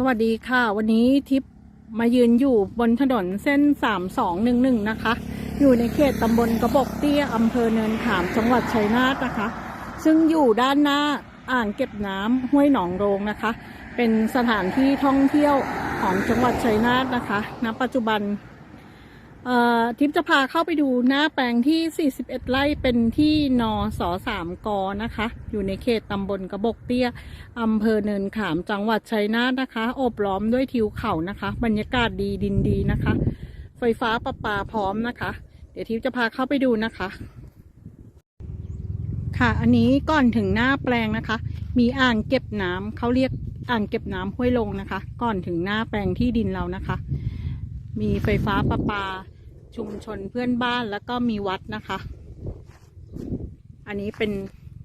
สวัสดีค่ะ วันนี้ทิพมายืนอยู่บนถนนเส้น 3211 นะคะ อยู่ในเขตตำบลกระบอกเตี้ยอำเภอเนินขามจังหวัดชัยนาทนะคะ ซึ่งอยู่ด้านหน้าอ่างเก็บน้ำห้วยหนองโรงนะคะ เป็นสถานที่ท่องเที่ยวของจังหวัดชัยนาทนะคะณปัจจุบัน ทิพย์จะพาเข้าไปดูหน้าแปลงที่ 41 ไร่เป็นที่นอสอสามกอนะคะ อยู่ในเขตตำบลกระบอกเตี้ยอำเภอเนินขามจังหวัดชัยนาทนะคะโอบล้อมด้วยทิวเขานะคะ บรรยากาศดีดินดีนะคะ ไฟฟ้าประปาพร้อมนะคะ เดี๋ยวทิพย์จะพาเข้าไปดูนะคะ ค่ะอันนี้ก่อนถึงหน้าแปลงนะคะ มีอ่างเก็บน้ำเขาเรียกอ่างเก็บน้ำห้วยลงนะคะ ก่อนถึงหน้าแปลงที่ดินเรานะคะ มีไฟฟ้าประปา ชุมชนเพื่อนบ้านแล้วก็มีวัดนะคะ อันนี้เป็น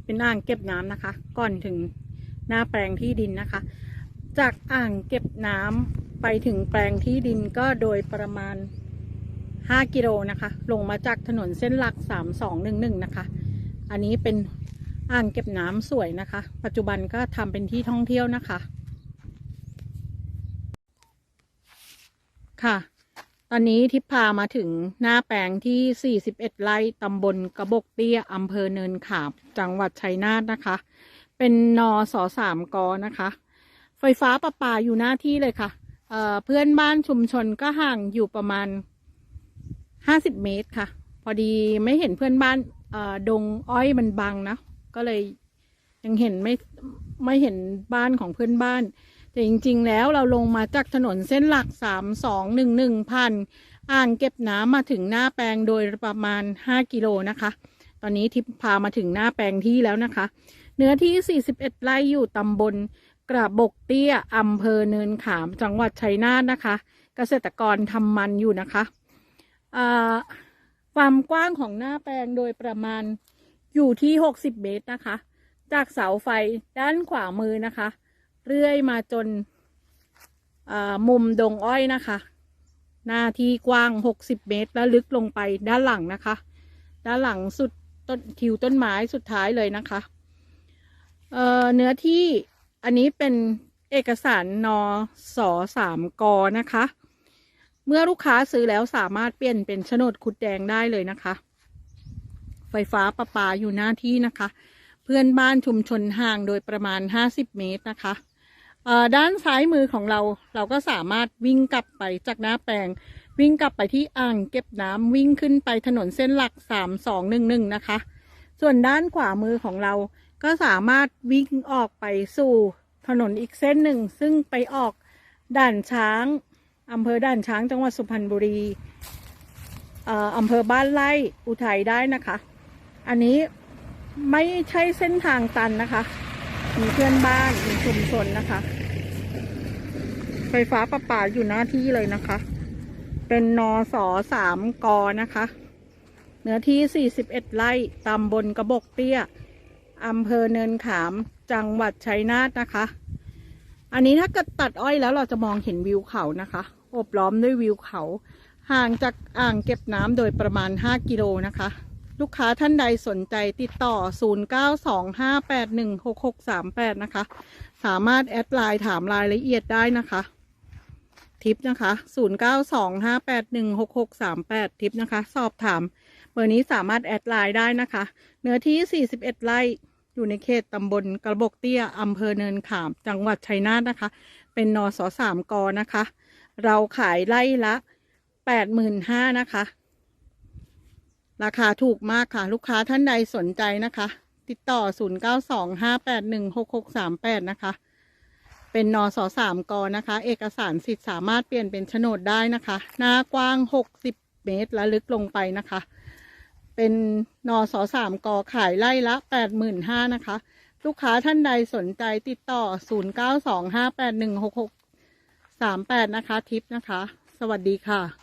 เป็นอ่างเก็บน้ำนะคะ ก่อนถึงหน้าแปลงที่ดินนะคะ จากอ่างเก็บน้ำไปถึงแปลงที่ดินก็โดยประมาณ 5 กิโลนะคะ ลงมาจากถนนเส้นหลัก 3211 นะคะ อันนี้เป็นอ่างเก็บน้ำสวยนะคะ ปัจจุบันก็ทำเป็นที่ท่องเที่ยวนะคะ ค่ะ อนนี้ทิพพามาถึงหน้าแปลงที่ 41 ไร่ตำบลกระบอกเตี้ยอำเภอเนินขาม จังหวัดชัยนาทนะคะ เป็นนอสอสามกอนะคะ ไฟฟ้าประปาอยู่หน้าที่เลยค่ะเเพื่อนบ้านชุมชนก็ห่างอยู่ประมาณ 50 เมตรค่ะ พอดีไม่เห็นเพื่อนบ้านดงอ้อยมันบังนะ ก็เลยยังเห็นไม่ไม่เห็นบ้านของเพื่อนบ้าน แต่จริงๆ แล้วเราลงมาจากถนนเส้นหลักสามสองหนึ่งหนึ่งพันอ่างเก็บน้ำมาถึงหน้าแปลงโดยประมาณห้ากิโลนะคะ ตอนนี้ทิพพามาถึงหน้าแปลงที่แล้วนะคะ เนื้อที่ 41 ไร่อยู่ตำบลกระบกเตี้ยอำเภอเนินขามจังหวัดชัยนาทนะคะ เกษตรกรทำมันอยู่นะคะความกว้างของหน้าแปลงโดยประมาณอยู่ที่ 60 เมตรนะคะ จากเสาไฟด้านขวามือนะคะ เรื่อยมาจนมุมดงอ้อยนะคะ หน้าที่กว้าง 60 เมตร และลึกลงไปด้านหลังนะคะ ด้านหลังสุดต้นทิวต้นไม้สุดท้ายเลยนะคะเเนื้อที่อันนี้เป็นเอกสารนสอสามกอนะคะ เมื่อลูกค้าซื้อแล้วสามารถเปลี่ยนเป็นโฉนดขุดแดงได้เลยนะคะ ไฟฟ้าประปาอยู่หน้าที่นะคะ เพื่อนบ้านชุมชนห่างโดยประมาณ 50 เมตรนะคะ ด้านซ้ายมือของเรา เราก็สามารถวิ่งกลับไปจากหน้าแปลง วิ่งกลับไปที่อ่างเก็บน้ำวิ่งขึ้นไปถนนเส้นหลัก 3211 นะคะ ส่วนด้านขวามือของเรา ก็สามารถวิ่งออกไปสู่ถนนอีกเส้นหนึ่ง ซึ่งไปออกด่านช้างอำเภอด่านช้างจังหวัดสุพรรณบุรีอำเภอบ้านไร่อุทัยได้นะคะ อันนี้ไม่ใช่เส้นทางตันนะคะ มีเพื่อนบ้านมีชุมชนนะคะ ไฟฟ้าประปาอยู่หน้าที่เลยนะคะ เป็นนอสอสามกอนะคะ เนื้อที่ 41 ไร่ตำบลกระบอกเตี้ยอำเภอเนินขาม จังหวัดชัยนาทนะคะ อันนี้ถ้าเกิดตัดอ้อยแล้วเราจะมองเห็นวิวเขานะคะ อบล้อมด้วยวิวเขา ห่างจากอ่างเก็บน้ำโดยประมาณ 5 กิโลนะคะ ลูกค้าท่านใดสนใจติดต่อ 0925816638 นะคะ สามารถแอดไลน์ถามรายละเอียดได้นะคะ ทิปนะคะ 0925816638 ทิปนะคะ สอบถาม เบอร์นี้สามารถแอดไลน์ได้นะคะ เนื้อที่ 41 ไร่อยู่ในเขตตำบลกระบอกเตี้ยอำเภอเนินขาม จังหวัดชัยนาทนะคะ เป็นนอสสามกอนะคะ เราขายไร่ละ 85,000นะคะ ราคาถูกมากค่ะ ลูกค้าท่านใดสนใจนะคะ ติดต่อ 0925816638 นะคะ เป็นนอสอสามกอนะคะ เอกสารสิทธิ์สามารถเปลี่ยนเป็นโฉนดได้นะคะ หน้ากว้าง 60 เมตรและลึกลงไปนะคะ เป็นนอสอสามกอขายไล่ละ85,000นะคะ ลูกค้าท่านใดสนใจติดต่อ 0925816638 นะคะ ทิปนะคะ สวัสดีค่ะ